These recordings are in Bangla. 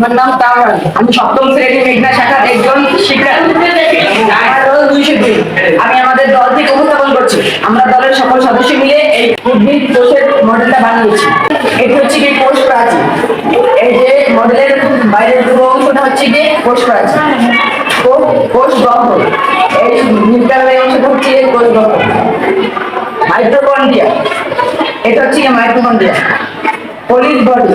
আমার নাম কামরান আমি সপ্তম শ্রেণি মেঘনা শাখার একজন শিক্ষার্থী আমি আমাদের দল থেকে উপস্থাপন করছি। আমরা দলের সকল সদস্য মিলে এই উদ্ভিদ কোষের মডেলটা বানিয়েছি। এটি হচ্ছে কি কোষ প্রাচীর এই যে মডেলের বাইরের পুরো অংশটা হচ্ছে কি কোষ প্রাচীর কোষ- গঠন এই নিউক্লিয়ার অংশটা হচ্ছে কোষ গঠন মাইক্রোকন্ড্রিয়া এটা হচ্ছে গিয়ে মাইক্রোকন্ড্রিয়া পলিস বডি।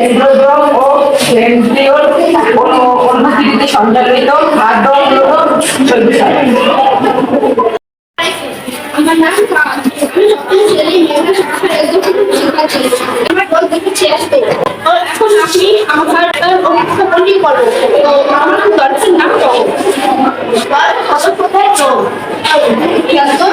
কেন্দ্রদ্রম ও সেন্ট্রিওল অনুভূতিতে সঞ্চালিত খাদ্য মূলত চর্বিসার আমার নাম আমার আসতে তো এখন আমি আমার উপস্থাপনটি করব তো আমার দল কোথায় তিয়াত্তর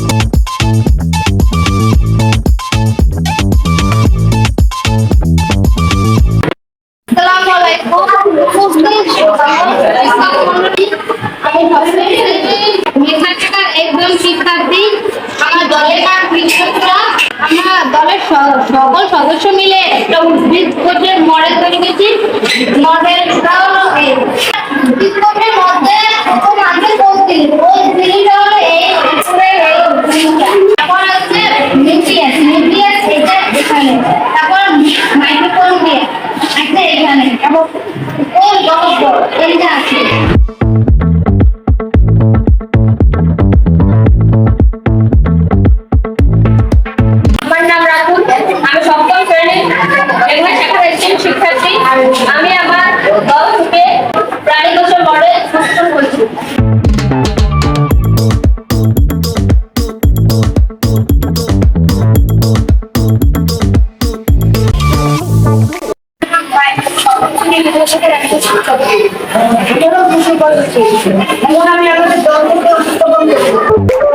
একজন শিক্ষার্থী আমার দলের আমরা দলের সকল সদস্য মিলে একটা উদ্ভিদ মডেল তৈরি করেছি। মডেলটা করা উচিত আমি আমাদের দল থেকে অংশগ্রহণ করব।